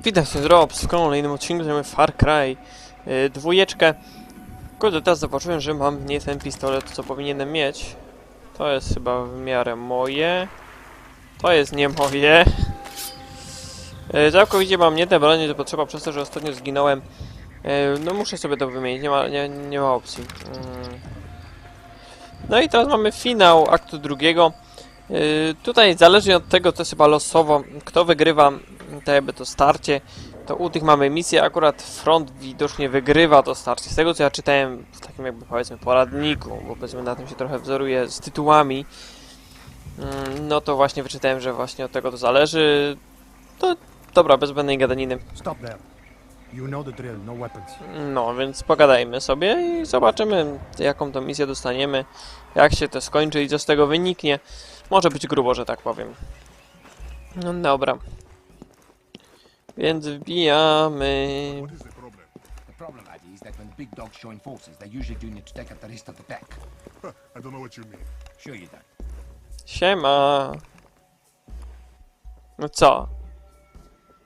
Witam się Rob w kolejnym odcinku mamy Far Cry yy, dwójeczkę. Kurde, teraz zobaczyłem, że mam nie ten pistolet, co powinienem mieć. To jest chyba w miarę moje. To jest nie moje. Yy, całkowicie mam nie te bronie, to potrzeba przez to, że ostatnio zginąłem. Yy, no muszę sobie to wymienić, nie ma, nie, nie ma opcji. Yy. No i teraz mamy finał aktu drugiego. Yy, tutaj zależnie od tego, jest chyba losowo, kto wygrywa tak jakby to starcie, to u tych mamy misję, akurat front widocznie wygrywa to starcie. Z tego co ja czytałem w takim jakby powiedzmy poradniku, bo powiedzmy na tym się trochę wzoruję z tytułami, mm, no to właśnie wyczytałem, że właśnie od tego to zależy. To dobra, bez zbędnej gadaniny. Stop there. You know the drill, no weapons. No, więc pogadajmy sobie i zobaczymy, jaką to misję dostaniemy, jak się to skończy i co z tego wyniknie. Może być grubo, że tak powiem. No dobra. Więc wbijamy. What is the problem? The problem, Addy, is that when big dogs join forces, they usually do need to take out the rest of the pack. Huh, I don't know what you mean. Sure you don't. Siema. No co?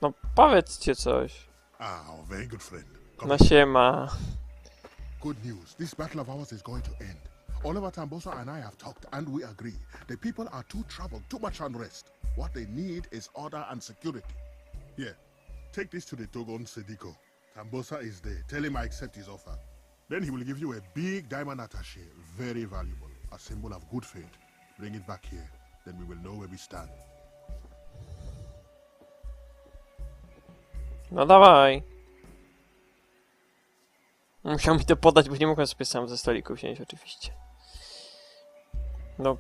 No powiedzcie coś. Ah, our very good friend. Come No on. siema. Good news. This battle of ours is going to end. Oliver Tambosa and I have talked and we agree. The people are too troubled, too much unrest. What they need is order and security. Here, take this to the Togon Sediko. Tambosa is there. Tell him I accept his offer. Then he will give you a big diamond attache, very valuable, a symbol of good faith. Bring it back here. Then we will know where we stand. No dawaj. Musiał mi to podać, bo nie mogłem sobie sam ze stoliku wziąć oczywiście. No,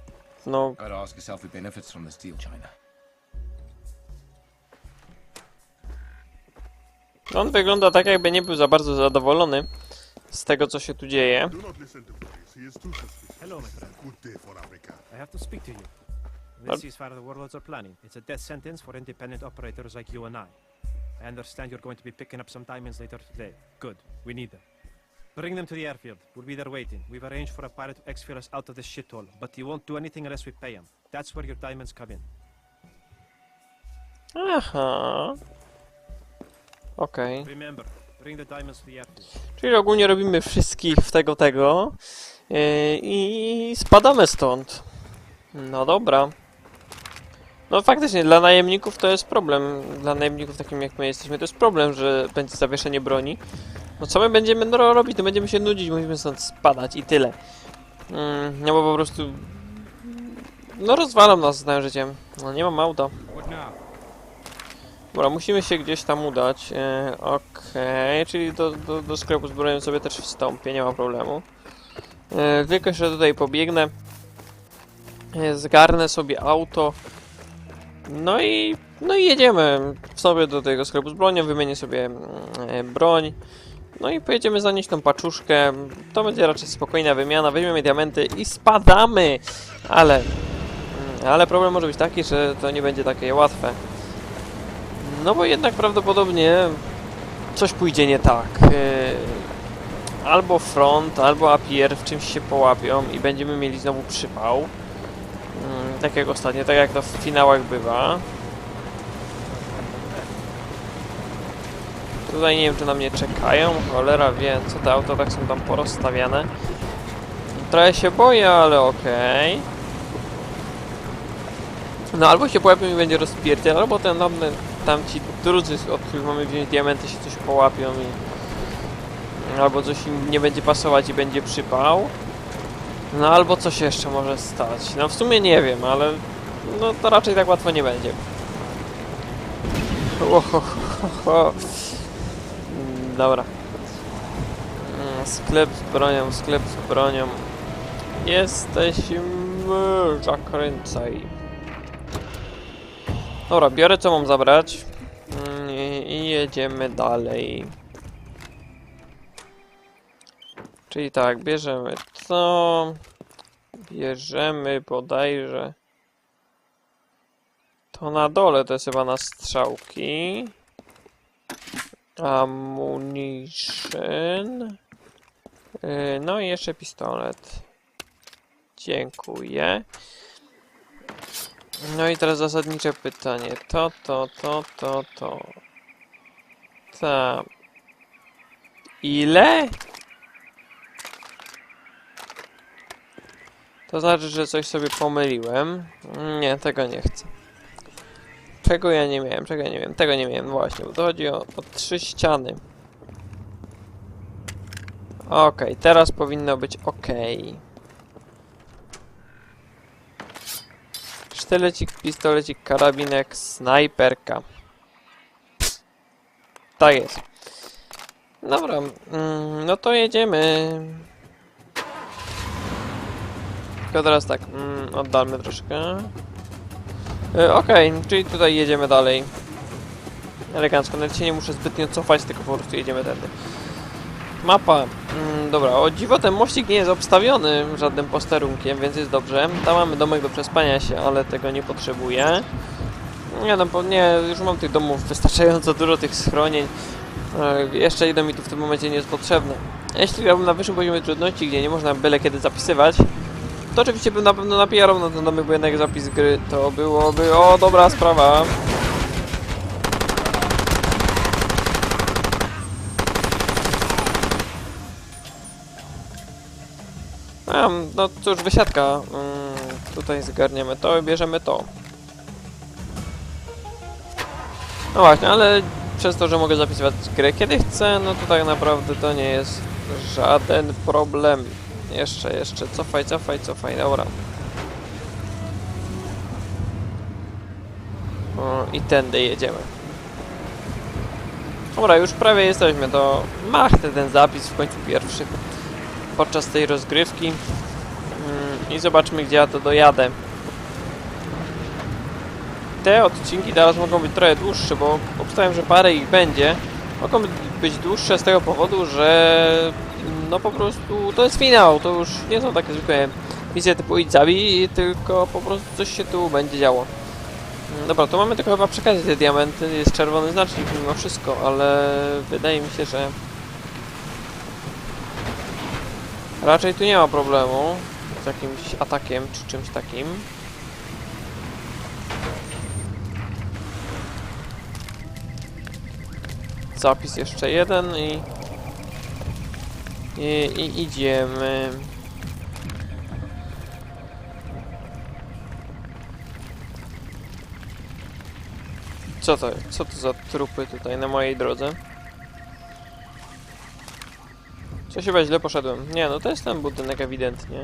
no, Gotta ask yourself who benefits from this deal, China. On wygląda tak jakby nie był za bardzo zadowolony z tego co się tu dzieje. Hello, my friend. a good day for Africa. I have to speak to you. Uh, This ceasefire the warlords are planning. It's a death sentence for independent operators like you and I. I understand you're going to be picking up some diamonds later today. Good. We need them. Bring them to the airfield. We'll be there waiting. We've arranged for a pilot to exfil us out of this shithole, but he won't do anything unless we pay him. That's where your diamonds come in. Aha. Okej. Remember, bring the diamonds to the airfield. Czyli ogólnie robimy wszystkich w tego tego yy, i spadamy stąd. No dobra. No faktycznie, dla najemników to jest problem. Dla najemników takim jak my jesteśmy, to jest problem, że będzie zawieszenie broni. No co my będziemy no, robić? No będziemy się nudzić, musimy stąd spadać i tyle. Mm, no bo po prostu... No rozwalam nas z życiem. No nie mam auta. What now? Dobra, musimy się gdzieś tam udać. E, Okej, czyli do, do, do sklepu z bronią sobie też wstąpię, nie ma problemu. E, tylko jeszcze tutaj pobiegnę. E, zgarnę sobie auto. No i, no i jedziemy sobie do tego sklepu z bronią, wymienię sobie mm, e, broń. No i pojedziemy zanieść tą paczuszkę. To będzie raczej spokojna wymiana. Weźmiemy diamenty i spadamy! Ale, mm, ale problem może być taki, że to nie będzie takie łatwe. No bo jednak prawdopodobnie coś pójdzie nie tak. Yy, Albo front, albo APR w czymś się połapią i będziemy mieli znowu przypał. Yy, Tak jak ostatnio, tak jak to w finałach bywa. Tutaj nie wiem, czy na mnie czekają. Cholera wie, co te auta tak są tam porozstawiane. Trochę się boję, ale okej. No albo się połapią i będzie rozpierdziel, albo ten tam, tam ci drudzy, od których mamy wziąć diamenty, się coś połapią i... Albo coś im nie będzie pasować i będzie przypał. No albo coś jeszcze może stać. No w sumie nie wiem, ale... No to raczej tak łatwo nie będzie. Ohohoho. Dobra. Mm, Sklep z bronią, sklep z bronią. Jesteśmy... Zakręcaj. Dobra, biorę co mam zabrać Mm, i, jedziemy dalej. Czyli tak, bierzemy to, bierzemy bodajże to na dole, to jest chyba na strzałki. Ammunition. Yy, No i jeszcze pistolet. Dziękuję. No i teraz zasadnicze pytanie. To, to, to, to, to. Ta. Ile? To znaczy, że coś sobie pomyliłem. Nie, tego nie chcę. Czego ja nie miałem? Czego ja nie miałem? Tego nie miałem, właśnie, bo to chodzi o, o trzy ściany. Okej, teraz powinno być ok. Sztylecik, pistolecik, karabinek, snajperka. Tak jest. Dobra, mm, no to jedziemy. Tylko teraz tak, mm, oddalmy troszkę. E, Okej, czyli tutaj jedziemy dalej. Elegancko, nawet się nie muszę zbytnio cofać, tylko po prostu jedziemy tędy. Mapa. Mm, dobra, o dziwo ten mościk nie jest obstawiony żadnym posterunkiem, więc jest dobrze. Tam mamy domek do przespania się, ale tego nie potrzebuję. Nie no, nie, już mam tych domów wystarczająco dużo, tych schronień. E, jeszcze jedno mi tu w tym momencie nie jest potrzebne. Jeśli grałbym na wyższym poziomie trudności, gdzie nie można byle kiedy zapisywać, to oczywiście bym na pewno napierał na ten domek, bo jednak zapis gry to byłoby, o dobra sprawa. A, no cóż, wysiadka. Mm, tutaj zgarniemy to i bierzemy to. No właśnie, ale przez to, że mogę zapisywać grę kiedy chcę, no to tak naprawdę to nie jest żaden problem. Jeszcze, jeszcze, cofaj, cofaj, cofaj, dobra. O, I tędy jedziemy. Dobra, już prawie jesteśmy, to machnę ten zapis w końcu pierwszy podczas tej rozgrywki mm, i zobaczmy gdzie ja to dojadę. Te odcinki teraz mogą być trochę dłuższe, bo obstawiam, że parę ich będzie. Mogą być dłuższe z tego powodu, że no po prostu to jest finał, to już nie są takie zwykłe misje typu idź zabij, tylko po prostu coś się tu będzie działo. Mm, Dobra, to mamy tylko chyba przekazać te diamenty, jest czerwony znacznik mimo wszystko, ale wydaje mi się, że Raczej tu nie ma problemu z jakimś atakiem czy czymś takim. Zapis jeszcze jeden i... I, i idziemy. Co to, co to za trupy tutaj na mojej drodze? Co się źle poszedłem? Nie, no to jest ten budynek ewidentnie.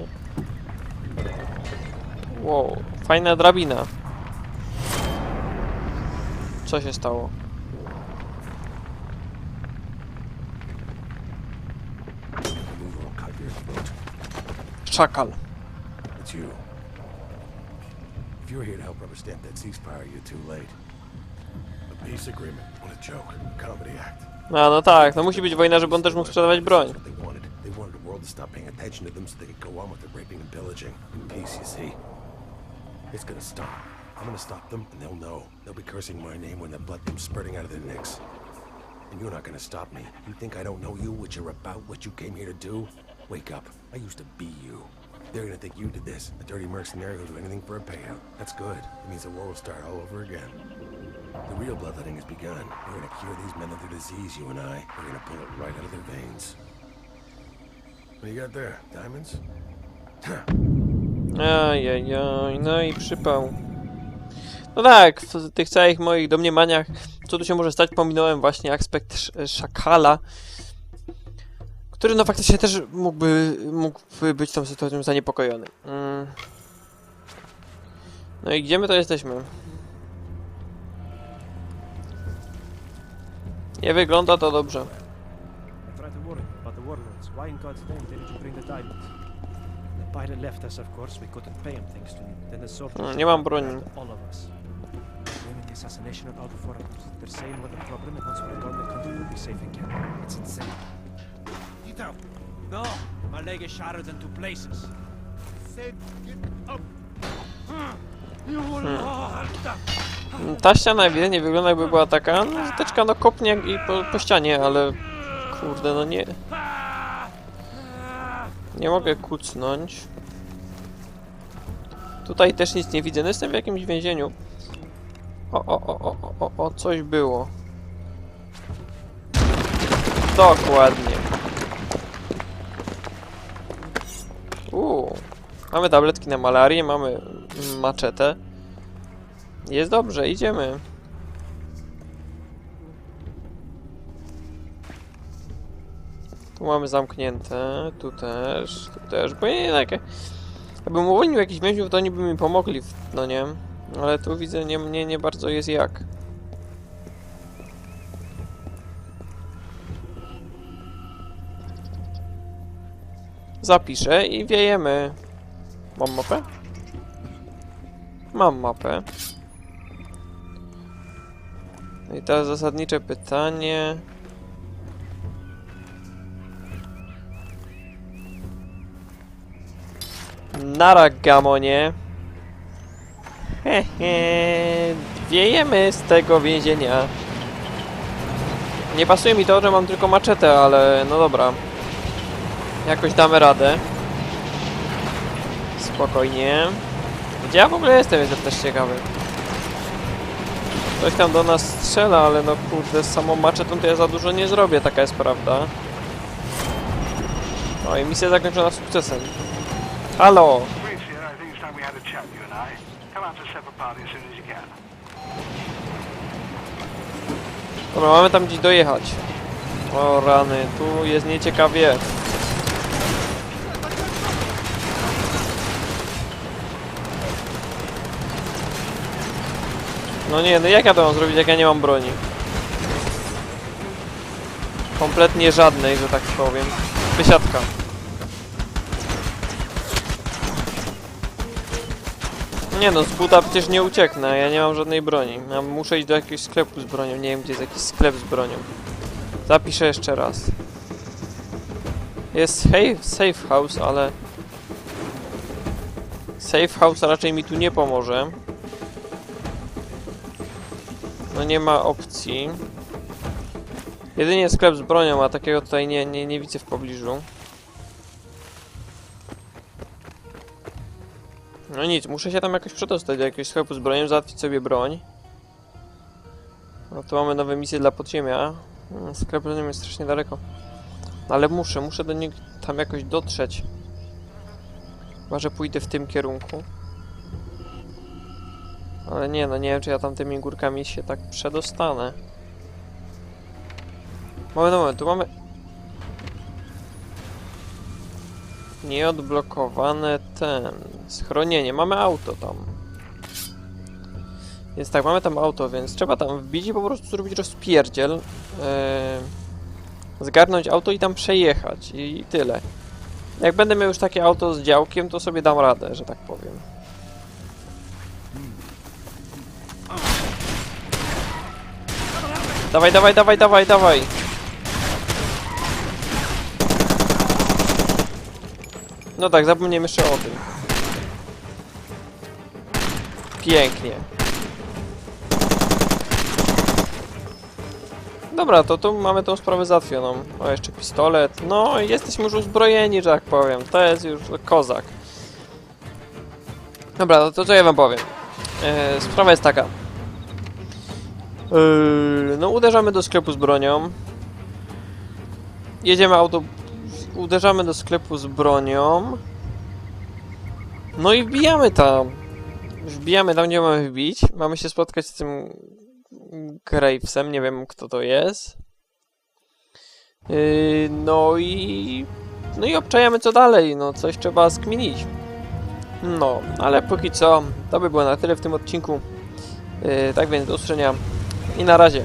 Wow, fajna drabina. Co się stało? Szakal. It's you. If you're here to help rubber stamp that ceasefire, you're too late. A peace agreement. What a joke. Comedy act. A, no tak, no musi być wojna, żeby on też mógł sprzedawać broń. To stop paying attention to them so they could go on with their raping and pillaging. In Peace, you see. It's gonna stop. I'm gonna stop them, and they'll know. They'll be cursing my name when the blood comes spurting out of their necks. And you're not gonna stop me. You think I don't know you, what you're about, what you came here to do? Wake up. I used to be you. They're gonna think you did this. A dirty mercenary who'll do anything for a payout. That's good. It means the war will start all over again. The real bloodletting has begun. We're gonna cure these men of their disease, you and I. We're gonna pull it right out of their veins. What you got? Ajajaj, no i przypał. No tak, w tych całych moich domniemaniach, co tu się może stać, pominąłem właśnie aspekt sz- szakala, który no faktycznie też mógłby, mógłby być tą sytuacją zaniepokojony. Mm. No i gdzie my to jesteśmy? Nie wygląda to dobrze. I tried to warn you about the warlords. Why in God's name didn't you bring the diamonds? The pilot left us, of course. We couldn't pay him thanks to you. Then the soldiers... Mm, nie mam broni. All of us. Blaming the assassination foreigners. They're saying we're the problem and once we're gone, the country will be safe again. It's insane. No! My leg is shattered in two places. Said get up! You will Ta ściana ewidentnie wygląda jakby była taka, no no kopnie i po, po ścianie, ale kurde no nie. Nie mogę kucnąć. Tutaj też nic nie widzę, no jestem w jakimś więzieniu. O, o, o, o, o, o, coś było. Dokładnie. Uuu. Mamy tabletki na malarię, mamy maczetę. Jest dobrze, idziemy. Tu mamy zamknięte, tu też, tu też, bo nie takie... Jakbym uwolnił jakichś więźniów, to oni by mi pomogli, no nie? Ale tu widzę, nie, nie, nie bardzo jest jak. Zapiszę i wiejemy. Mam mapę? Mam mapę. No i teraz zasadnicze pytanie. Nara gamonie. Hehe. Wiejemy z tego więzienia. Nie pasuje mi to, że mam tylko maczetę, ale no dobra. Jakoś damy radę. Spokojnie. Gdzie ja w ogóle jestem, jestem też ciekawy. Ktoś tam do nas strzela, ale no kurde, z samą maczetą to ja za dużo nie zrobię, taka jest prawda. No i misja zakończona sukcesem. Halo! Dobra, mamy tam gdzieś dojechać. O rany, tu jest nieciekawie. No nie, no jak ja to mam zrobić, jak ja nie mam broni? Kompletnie żadnej, że tak powiem. Wysiadka. Nie no, z buta przecież nie ucieknę, ja nie mam żadnej broni. Ja muszę iść do jakiegoś sklepu z bronią, nie wiem gdzie jest jakiś sklep z bronią. Zapiszę jeszcze raz. Jest safe, safe house, ale... Safe house raczej mi tu nie pomoże. No nie ma opcji. Jedynie sklep z bronią, a takiego tutaj nie, nie, nie widzę w pobliżu. No nic, muszę się tam jakoś przedostać do jakiegoś sklepu z bronią, załatwić sobie broń. No to mamy nowe misje dla podziemia. Mm, Sklep bronią jest strasznie daleko. No ale muszę, muszę do niego tam jakoś dotrzeć. Chyba, że pójdę w tym kierunku. Ale nie, no nie wiem, czy ja tam tymi górkami się tak przedostanę. Moment, moment, tu mamy... Nieodblokowane ten... Schronienie, mamy auto tam. Więc tak, mamy tam auto, więc trzeba tam wbić i po prostu zrobić rozpierdziel. Yy, zgarnąć auto i tam przejechać i tyle. Jak będę miał już takie auto z działkiem, to sobie dam radę, że tak powiem. Dawaj, dawaj, dawaj, dawaj, dawaj. No tak, zapomniałem jeszcze o tym. Pięknie. Dobra, to tu mamy tą sprawę załatwioną. O, jeszcze pistolet. No, jesteśmy już uzbrojeni, że tak powiem. To jest już kozak. Dobra, to, to co ja wam powiem. E, sprawa jest taka. Yy, no, uderzamy do sklepu z bronią. Jedziemy auto... Uderzamy do sklepu z bronią. No i wbijamy tam. Wbijamy tam, gdzie mamy wbić. Mamy się spotkać z tym Gravesem, nie wiem kto to jest. Yy, no i... No i obczajamy co dalej, no coś trzeba skminić. No, ale póki co to by było na tyle w tym odcinku. Yy, tak więc do usłyszenia i na razie.